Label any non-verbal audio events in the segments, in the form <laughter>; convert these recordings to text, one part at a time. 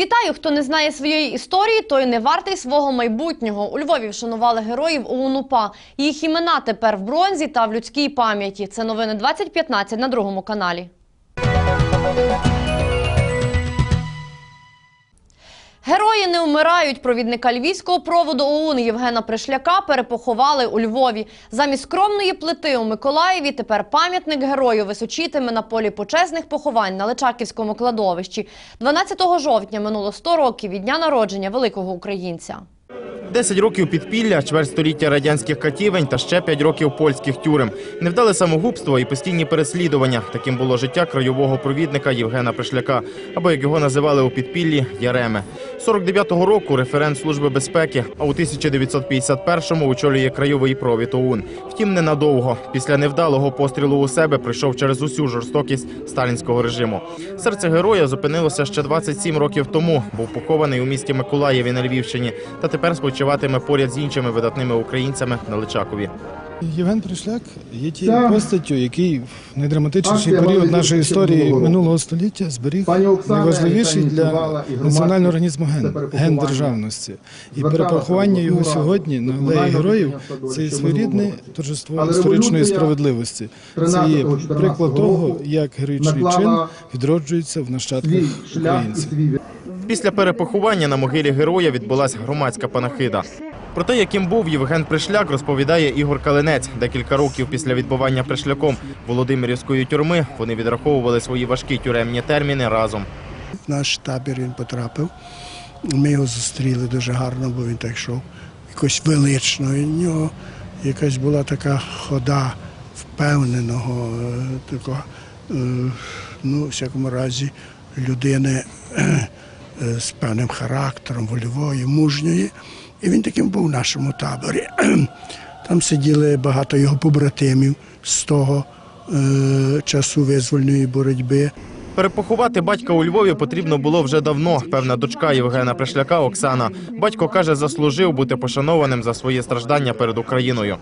Вітаю! Хто не знає своєї історії, той не вартий свого майбутнього. У Львові вшанували героїв ОУН-УПА. Їх імена тепер в бронзі та в людській пам'яті. Це новини 2015 на другому каналі. Герої не вмирають. Провідника львівського проводу ОУН Євгена Пришляка перепоховали у Львові. Замість скромної плити у Миколаєві тепер пам'ятник герою височитиме на полі почесних поховань на Личаківському кладовищі. 12 жовтня минуло 100 років від дня народження великого українця. 10 років підпілля, чверть століття радянських катівень та ще 5 років польських тюрем. Невдале самогубство і постійні переслідування. Таким було життя краєвого провідника Євгена Пришляка, або як його називали у підпіллі Яреме. 49-го року референт Служби безпеки, а у 1951-му очолює краєвий провід ОУН. Втім, ненадовго. Після невдалого пострілу у себе прийшов через усю жорстокість сталінського режиму. Серце героя зупинилося ще 27 років тому. Був похований у місті Миколаєві на Львівщині та тепер спочиватиме поряд з іншими видатними українцями на Личакові. Євген Пришляк є тією постаттю, який в найдраматичніший період нашої історії минулого століття зберіг найважливіший для національного організму ген, ген державності. І перепоховання його сьогодні на алеї героїв це є своєрідне торжество історичної справедливості. Це є приклад того, як героїчний чин відроджується в нащадках українців. Після перепоховання на могилі героя відбулася громадська панахида. Про те, яким був Євген Пришляк, розповідає Ігор Калинець. Декілька років після відбування Пришляком Володимирівської тюрми вони відраховували свої важкі тюремні терміни разом. В наш табір він потрапив. Ми його зустріли дуже гарно, бо він так йшов якось велично. В нього якась була така хода впевненого, е, такого, е, ну, в всякому разі, людини з певним характером, вольової, мужньої. І він таким був в нашому таборі. <clears throat> Там сиділи багато його побратимів з того е, часу визвольної боротьби. Перепоховати батька у Львові потрібно було вже давно. Певна дочка Євгена Пришляка Оксана. Батько каже, заслужив бути пошанованим за свої страждання перед Україною.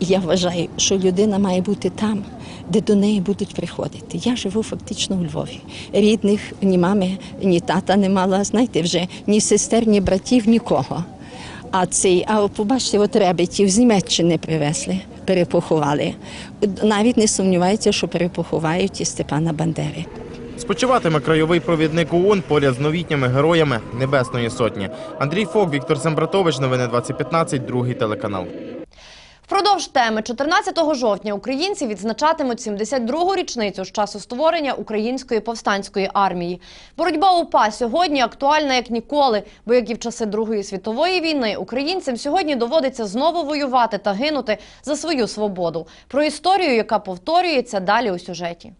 Я вважаю, що людина має бути там, де до неї будуть приходити. Я живу фактично у Львові. Рідних ні мами, ні тата не мала, знаєте, вже ні сестер, ні братів, нікого. А цей, а побачите, от ребетів з Німеччини привезли, перепоховали. Навіть не сумніваються, що перепоховають і Степана Бандери. Спочиватиме краєвий провідник ОУН поряд з новітніми героями Небесної Сотні. Андрій Фок, Віктор Сембратович, новини 2015, другий телеканал. Впродовж теми 14 жовтня українці відзначатимуть 72-гу річницю з часу створення української повстанської армії. Боротьба УПА сьогодні актуальна як ніколи, бо як і в часи Другої світової війни українцям сьогодні доводиться знову воювати та гинути за свою свободу. Про історію, яка повторюється далі у сюжеті.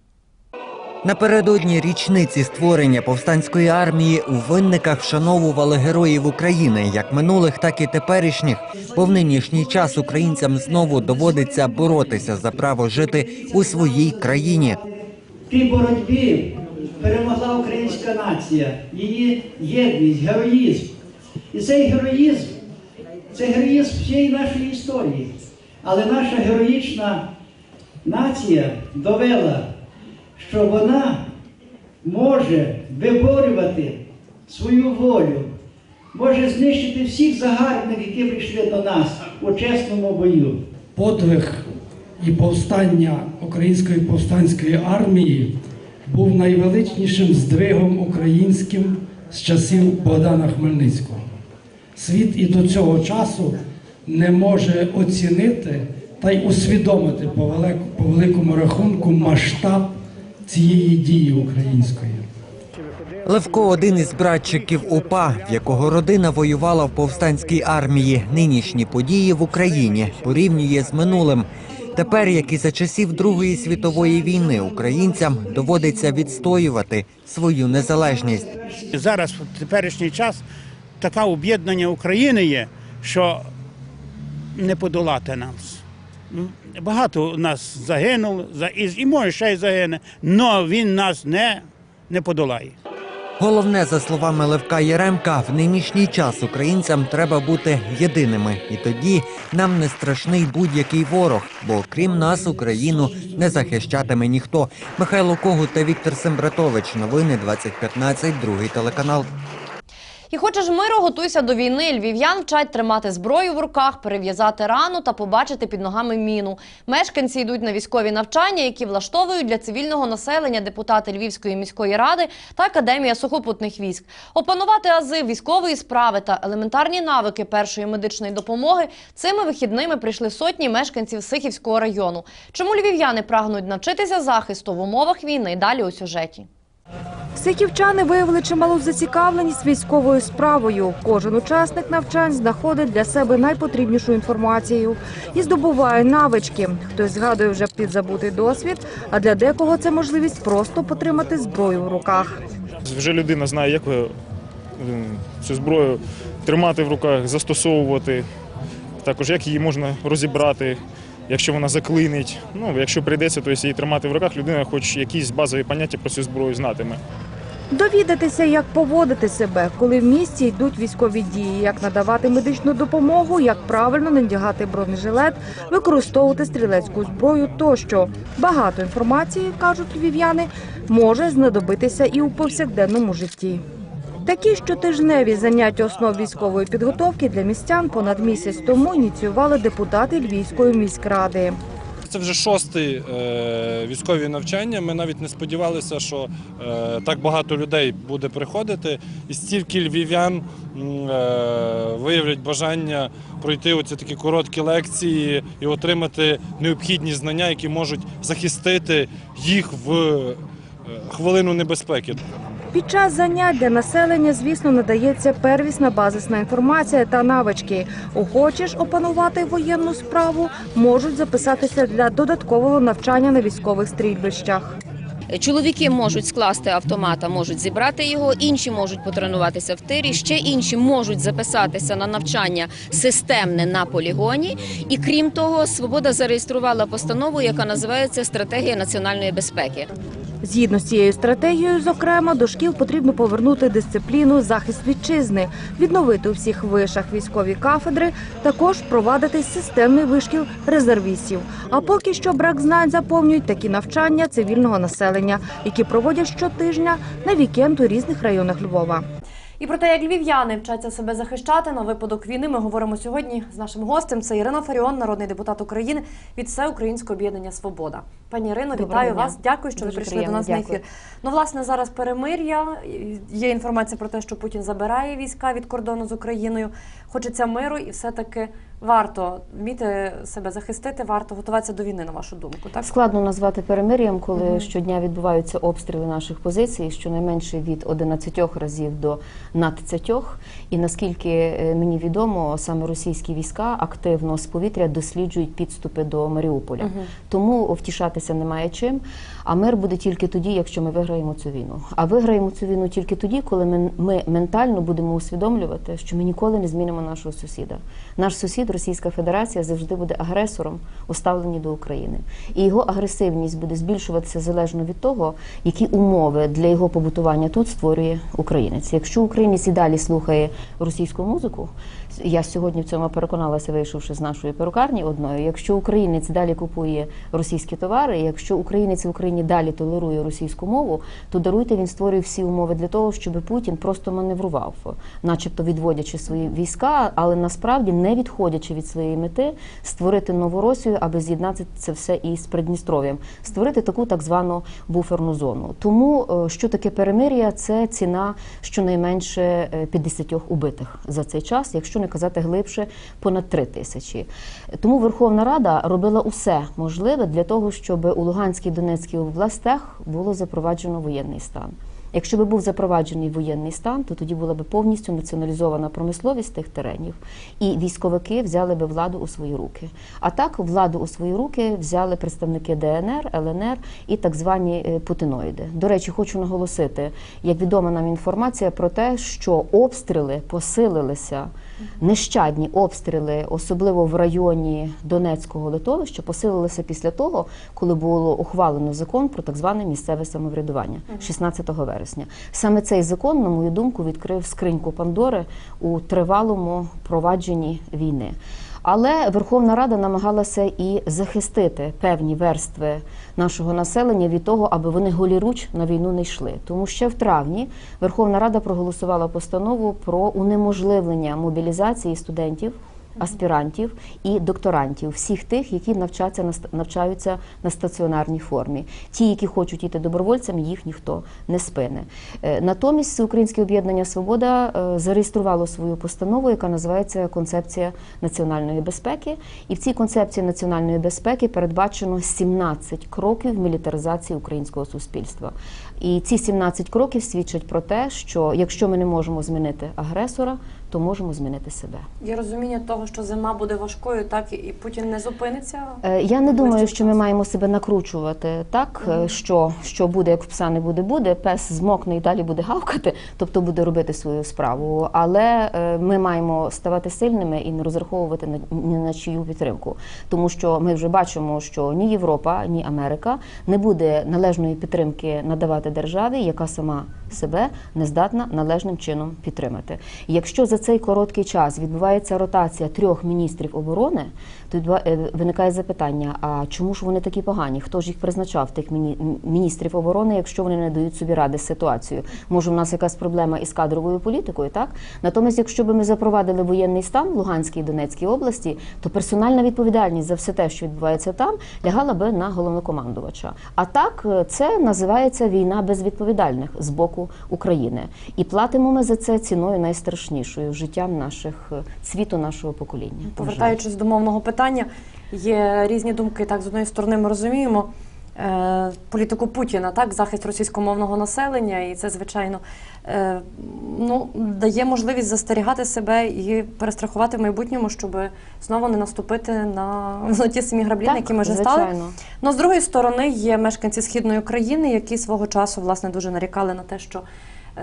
Напередодні річниці створення повстанської армії у винниках вшановували героїв України, як минулих, так і теперішніх. Бо в нинішній час українцям знову доводиться боротися за право жити у своїй країні. В тій боротьбі перемогла українська нація, її єдність, героїзм. І цей героїзм це героїзм всієї нашої історії. Але наша героїчна нація довела, що вона може виборювати свою волю, може знищити всіх загарбників, які прийшли до нас у чесному бою. подвиг і повстання Української повстанської армії був найвеличнішим здвигом українським з часів Богдана Хмельницького. Світ і до цього часу не може оцінити та й усвідомити по великому рахунку масштаб цієї дії української. Левко один із братчиків УПА, в якого родина воювала в повстанській армії. Нинішні події в Україні порівнює з минулим. Тепер, як і за часів Другої світової війни, українцям доводиться відстоювати свою незалежність. Зараз в теперішній час таке об'єднання України є, що не подолати нас. Ну, Багато нас загинуло, за- і, може ще й загине, але він нас не, не подолає. Головне, за словами Левка Єремка, в нинішній час українцям треба бути єдиними, і тоді нам не страшний будь-який ворог, бо окрім нас Україну не захищатиме ніхто. Михайло Когут та Віктор Сембратович. Новини 2015, другий телеканал. І хочеш миру, готуйся до війни. Львів'ян вчать тримати зброю в руках, перев'язати рану та побачити під ногами міну. Мешканці йдуть на військові навчання, які влаштовують для цивільного населення депутати Львівської міської ради та Академія сухопутних військ. Опанувати ази військової справи та елементарні навики першої медичної допомоги цими вихідними прийшли сотні мешканців Сихівського району. Чому львів'яни прагнуть навчитися захисту в умовах війни? Далі у сюжеті. Сихівчани виявили чималу зацікавленість військовою справою. Кожен учасник навчань знаходить для себе найпотрібнішу інформацію і здобуває навички. Хтось згадує вже підзабутий досвід, а для декого це можливість просто потримати зброю в руках. Вже людина знає, як е, цю зброю тримати в руках, застосовувати, також як її можна розібрати, якщо вона заклинить. Ну, якщо прийдеться, то її тримати в руках, людина хоч якісь базові поняття про цю зброю знатиме. Довідатися, як поводити себе, коли в місті йдуть військові дії, як надавати медичну допомогу, як правильно надягати бронежилет, використовувати стрілецьку зброю тощо. Багато інформації, кажуть львів'яни, може знадобитися і у повсякденному житті. Такі щотижневі заняття основ військової підготовки для містян понад місяць тому ініціювали депутати Львівської міськради. Це вже шосте військові навчання. Ми навіть не сподівалися, що е, так багато людей буде приходити, і стільки львів'ян е, виявлять бажання пройти оці такі короткі лекції і отримати необхідні знання, які можуть захистити їх в е, хвилину небезпеки. Під час занять для населення, звісно, надається первісна базисна інформація та навички. Охочі ж опанувати воєнну справу можуть записатися для додаткового навчання на військових стрільбищах. Чоловіки можуть скласти автомат, можуть зібрати його, інші можуть потренуватися в тирі, ще інші можуть записатися на навчання системне на полігоні. І крім того, свобода зареєструвала постанову, яка називається Стратегія національної безпеки. Згідно з цією стратегією, зокрема, до шкіл потрібно повернути дисципліну захист вітчизни, відновити у всіх вишах військові кафедри, також впровадити системний вишкіл резервістів. А поки що брак знань заповнюють такі навчання цивільного населення, які проводять щотижня на вікенд у різних районах Львова. І про те, як львів'яни вчаться себе захищати на випадок війни, ми говоримо сьогодні з нашим гостем. Це Ірина Фаріон, народний депутат України від Всеукраїнського об'єднання Свобода. Пані Ірино, Доброго вітаю дня. вас. Дякую, що ви прийшли прийшли до нас нас на ефір. Ну, власне, зараз перемир'я. Є інформація про те, що Путін забирає війська від кордону з Україною. Хочеться миру, і все-таки варто вміти себе захистити, варто готуватися до війни, на вашу думку. Так Складно назвати перемир'ям, коли Мгм. щодня відбуваються обстріли наших позицій, щонайменше від 11 разів до надцятьох. І наскільки е, мені відомо, саме російські війська активно з повітря досліджують підступи до Маріуполя. Мгм. Тому втішатися немає чим. А мир буде тільки тоді, якщо ми виграємо цю війну. А виграємо цю війну тільки тоді, коли ми, ми ментально будемо усвідомлювати, що ми ніколи не змінимо нашого сусіда. Наш сусід, Російська Федерація, завжди буде агресором у ставленні до України. І його агресивність буде збільшуватися залежно від того, які умови для його побутування тут створює українець. Якщо українець і далі слухає російську музику, я сьогодні в цьому переконалася, вийшовши з нашої перукарні одною. Якщо українець далі купує російські товари, якщо українець в Україні далі толерує російську мову, то даруйте він створює всі умови для того, щоб Путін просто маневрував, начебто відводячи свої війська, але насправді не відходячи від своєї мети, створити нову Росію, аби з'єднати це все із Придністров'ям, створити таку так звану буферну зону. Тому е, що таке перемир'я? Це ціна щонайменше е, 50 убитих за цей час, якщо не казати глибше, понад 3 тисячі. Тому Верховна Рада робила усе можливе для того, щоб у Луганській Донецькій областях було запроваджено воєнний стан. Якщо би був запроваджений воєнний стан, то тоді була б повністю націоналізована промисловість тих теренів, і військовики взяли би владу у свої руки. А так владу у свої руки взяли представники ДНР, ЛНР і так звані е, путиноїди. До речі, хочу наголосити, як відома нам інформація про те, що обстріли посилилися. Нещадні обстріли, особливо в районі Донецького литовища, посилилися після того, коли було ухвалено закон про так зване місцеве самоврядування 16 вересня. Саме цей закон, на мою думку, відкрив скриньку Пандори у тривалому провадженні війни. Але Верховна Рада намагалася і захистити певні верстви нашого населення від того, аби вони голіруч на війну не йшли. Тому ще в травні Верховна Рада проголосувала постанову про унеможливлення мобілізації студентів. Аспірантів і докторантів, всіх тих, які навчаться на навчаються на стаціонарній формі. Ті, які хочуть йти добровольцями, їх ніхто не спине. Е, Натомість Всеукраїнське об'єднання Свобода е, зареєструвало свою постанову, яка називається Концепція національної безпеки. І в цій концепції національної безпеки передбачено 17 кроків мілітаризації українського суспільства. І ці 17 кроків свідчать про те, що якщо ми не можемо змінити агресора, то можемо змінити себе. Є розуміння того, що зима буде важкою, так і Путін не зупиниться. Е, Я не думаю, що ми маємо себе накручувати так, е, що, що буде, як в пса не буде, буде. Пес змокне і далі буде гавкати, тобто буде робити свою справу. Але е, ми маємо ставати сильними і не розраховувати на ні на чию підтримку, тому що ми вже бачимо, що ні Європа, ні Америка не буде належної підтримки надавати державі, яка сама себе не здатна належним чином підтримати. Якщо за цей короткий час відбувається ротація трьох міністрів оборони, виникає запитання: а чому ж вони такі погані? Хто ж їх призначав тих міні- міністрів оборони, якщо вони не дають собі ради з ситуацією? Може, у нас якась проблема із кадровою політикою, так? Натомість, якщо би ми запровадили воєнний стан в Луганській і Донецькій області, то персональна відповідальність за все те, що відбувається там, лягала би на головнокомандувача. А так е, це називається війна безвідповідальних з боку України. І платимо ми за це ціною найстрашнішою життям наших е, світу нашого покоління. Повертаючись до мовного питання, є різні думки. Так, з одної сторони, ми розуміємо е, політику Путіна, так, захист російськомовного населення, і це, звичайно, е, ну, дає можливість застерігати себе і перестрахувати в майбутньому, щоб знову не наступити на, <laughs> на ті самі граблі, на які ми вже стали. Ну, з другої сторони, є мешканці східної України, які свого часу власне дуже нарікали на те, що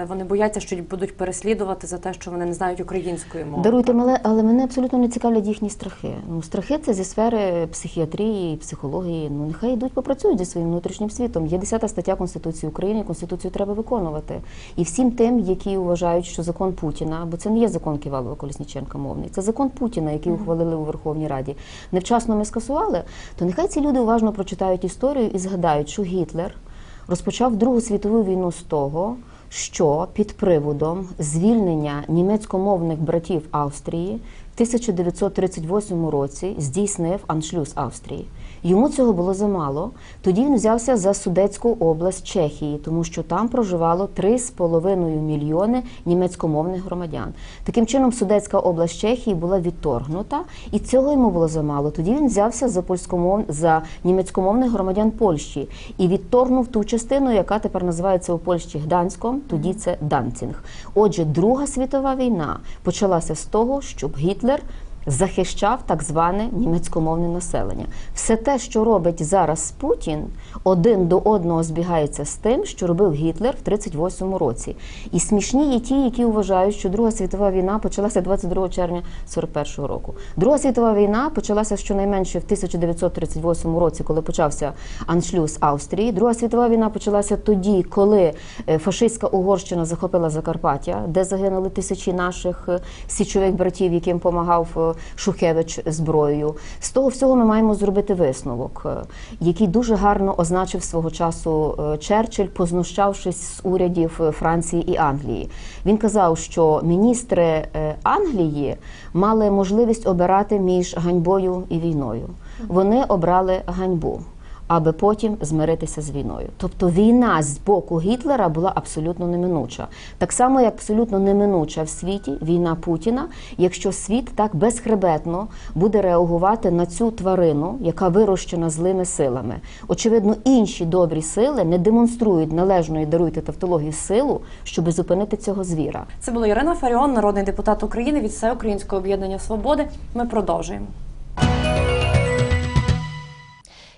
вони бояться, що їх будуть переслідувати за те, що вони не знають української мови. Даруйте, але, але мене абсолютно не цікавлять їхні страхи. Ну, страхи це зі сфери психіатрії, психології. Ну нехай йдуть попрацюють зі своїм внутрішнім світом. Є 10 стаття Конституції України. Конституцію треба виконувати. І всім тим, які вважають, що закон Путіна, бо це не є закон Ківалова Колісніченка мовний, це закон Путіна, який ухвалили у Верховній Раді. Невчасно ми скасували. То нехай ці люди уважно прочитають історію і згадають, що Гітлер розпочав Другу світову війну з того, що під приводом звільнення німецькомовних братів Австрії в 1938 році здійснив аншлюз Австрії. Йому цього було замало. Тоді він взявся за Судетську область Чехії, тому що там проживало 3,5 мільйони німецькомовних громадян. Таким чином, Судетська область Чехії була відторгнута, і цього йому було замало. Тоді він взявся за польськомов... за німецькомовних громадян Польщі і відторгнув ту частину, яка тепер називається у Польщі Гданськом, тоді це Данцінг. Отже, Друга світова війна почалася з того, щоб Гітлер захищав так зване німецькомовне населення. Все те, що робить зараз Путін, один до одного збігається з тим, що робив Гітлер в 38-му році. І смішні є ті, які вважають, що Друга світова війна почалася 22 червня 41-го року. Друга світова війна почалася щонайменше в 1938 році, коли почався аншлюз Австрії. Друга світова війна почалася тоді, коли е, фашистська Угорщина захопила Закарпаття, де загинули тисячі наших е, січових братів, яким допомагав е, Шухевич зброєю. З того всього ми маємо зробити висновок, е, який дуже гарно означив свого часу е, Черчилль, познущавшись з урядів е, Франції і Англії. Він казав, що міністри Англії мали можливість обирати між ганьбою і війною. Вони обрали ганьбу. Аби потім змиритися з війною, тобто війна з боку Гітлера була абсолютно неминуча, так само як абсолютно неминуча в світі війна Путіна, якщо світ так безхребетно буде реагувати на цю тварину, яка вирощена злими силами. Очевидно, інші добрі сили не демонструють належної даруйте тавтології силу, щоб зупинити цього звіра. Це була Ірина Фаріон, народний депутат України від Всеукраїнського об'єднання Свободи. Ми продовжуємо.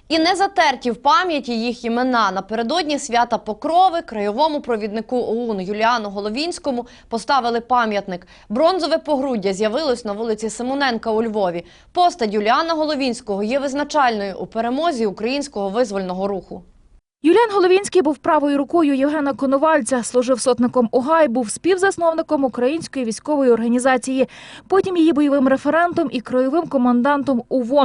І не затерті в пам'яті їх імена напередодні свята Покрови краєвому провіднику ОУН Юліану Головінському поставили пам'ятник. Бронзове погруддя з'явилось на вулиці Симоненка у Львові. Постать Юліана Головінського є визначальною у перемозі українського визвольного руху. Юліан Головінський був правою рукою Євгена Коновальця, служив сотником ОГАЙ, був співзасновником української військової організації, потім її бойовим референтом і краєвим командантом УВО.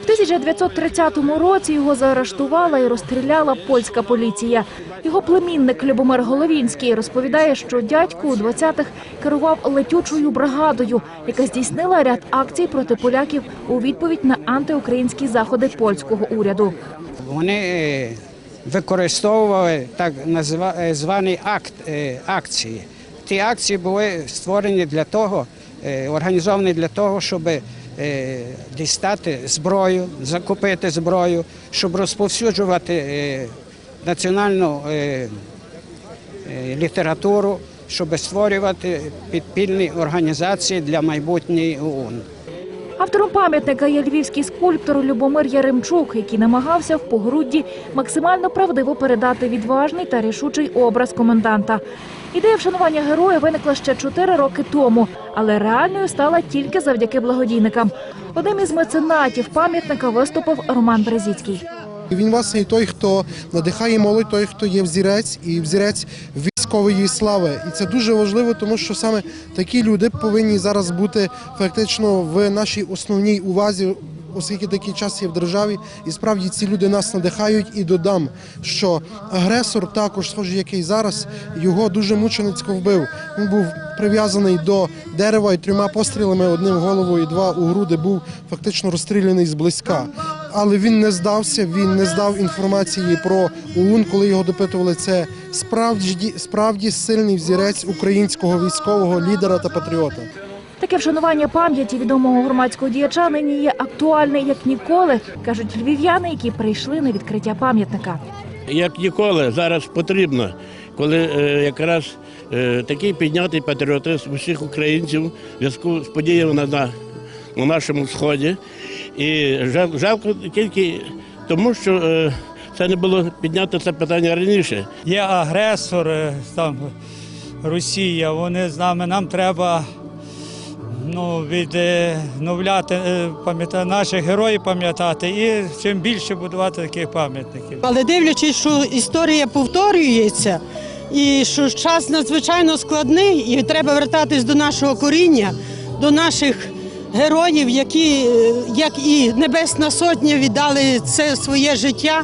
В 1930 році його заарештувала і розстріляла польська поліція. Його племінник Любомир Головінський розповідає, що дядько у 20-х керував летючою бригадою, яка здійснила ряд акцій проти поляків у відповідь на антиукраїнські заходи польського уряду. Вони е, використовували так е, звані акт, е, акції. Ті акції були створені для того, е, організовані для того, щоб дістати зброю, закупити зброю, щоб розповсюджувати національну літературу, щоб створювати підпільні організації для майбутньої ОУН. Автором пам'ятника є львівський скульптор Любомир Яремчук, який намагався в погрудді максимально правдиво передати відважний та рішучий образ коменданта. Ідея вшанування героя виникла ще чотири роки тому, але реальною стала тільки завдяки благодійникам. Одним із меценатів пам'ятника виступив Роман Березіцький. Він власне і той, хто надихає молодь, той, хто є взірець і взірець військової слави. І це дуже важливо, тому що саме такі люди повинні зараз бути фактично в нашій основній увазі. Оскільки такий час є в державі, і справді ці люди нас надихають, і додам, що агресор, також схожий, який зараз, його дуже мученицько вбив. Він був прив'язаний до дерева і трьома пострілами, одним в голову і два у груди, був фактично розстріляний зблизька. Але він не здався, він не здав інформації про ОУН, коли його допитували. Це справді справді сильний взірець українського військового лідера та патріота. Таке вшанування пам'яті відомого громадського діяча нині є актуальне як ніколи, кажуть львів'яни, які прийшли на відкриття пам'ятника. як ніколи зараз потрібно, коли е, якраз е, такий піднятий патріотизм усіх українців в зв'язку з подіями на, на, на нашому сході. І жал, жалко тільки тому, що е, це не було піднято це питання раніше. Є агресор, там Росія, вони з нами, нам треба ну, відновляти, е, пам'ята- наших героїв пам'ятати і чим більше будувати таких пам'ятників. Але дивлячись, що історія повторюється, і що час надзвичайно складний, і треба вертатись до нашого коріння, до наших героїв, які, е, як і Небесна Сотня, віддали це своє життя,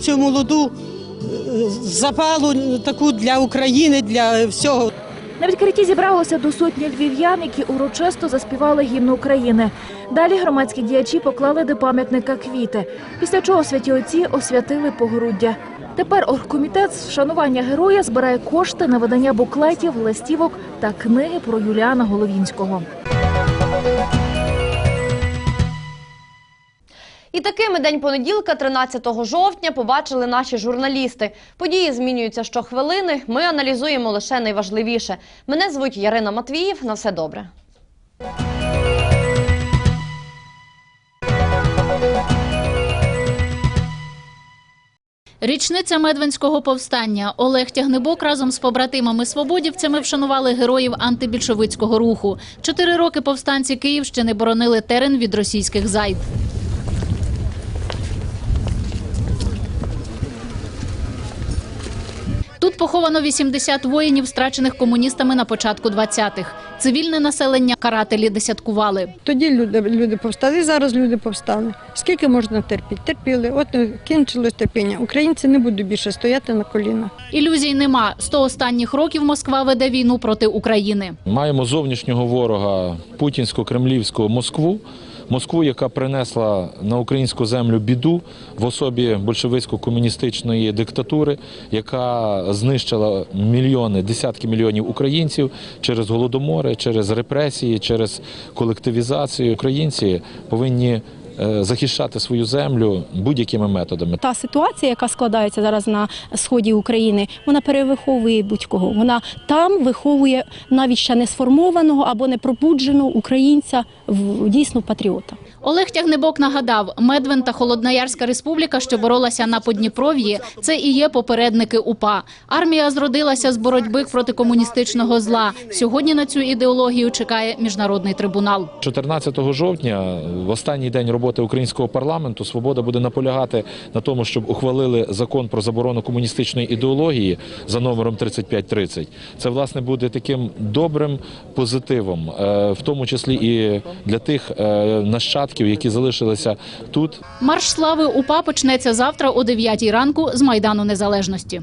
цю молоду е, запалу таку для України, для всього. На відкритті зібралося до сотні львів'ян, які урочисто заспівали гімн України. Далі громадські діячі поклали до пам'ятника квіти, після чого святі отці освятили погруддя. Тепер оргкомітет з вшанування героя збирає кошти на видання буклетів, листівок та книги про Юліана Головінського. І такими день понеділка, 13 жовтня, побачили наші журналісти. Події змінюються щохвилини. Ми аналізуємо лише найважливіше. Мене звуть Ярина Матвіїв. На все добре. Річниця Медвинського повстання. Олег Тягнебок разом з побратимами-свободівцями вшанували героїв антибільшовицького руху. Чотири роки повстанці Київщини боронили терен від російських зайд. Тут поховано 80 воїнів, страчених комуністами на початку 20-х. Цивільне населення карателі десяткували. Тоді люди, люди повстали, зараз люди повстали. Скільки можна терпіти? Терпіли. От е, кінчилось терпіння. Українці не будуть більше стояти на колінах. Ілюзій нема. Сто останніх років Москва веде війну проти України. Маємо зовнішнього ворога путінсько-кремлівську Москву. Москву, яка принесла на українську землю біду в особі большевицько-комуністичної диктатури, яка знищила мільйони, десятки мільйонів українців через голодомори, через репресії, через колективізацію. Українці повинні захищати свою землю будь-якими методами. Та ситуація, яка складається зараз на сході України, вона перевиховує будь-кого. Вона там виховує навіть ще не сформованого або не пробудженого українця в дійсно патріота. Олег Тягнебок нагадав, Медвин та Холодноярська республіка, що боролася на Подніпров'ї, це і є попередники УПА. Армія зродилася з боротьби проти комуністичного зла. Сьогодні на цю ідеологію чекає міжнародний трибунал. 14 жовтня, в останній день роботи українського парламенту, свобода буде наполягати на тому, щоб ухвалили закон про заборону комуністичної ідеології за номером 3530. Це власне буде таким добрим позитивом, е, в тому числі і для тих е, нащадків, які залишилися тут. Марш слави УПА почнеться завтра о 9 ранку з Майдану Незалежності.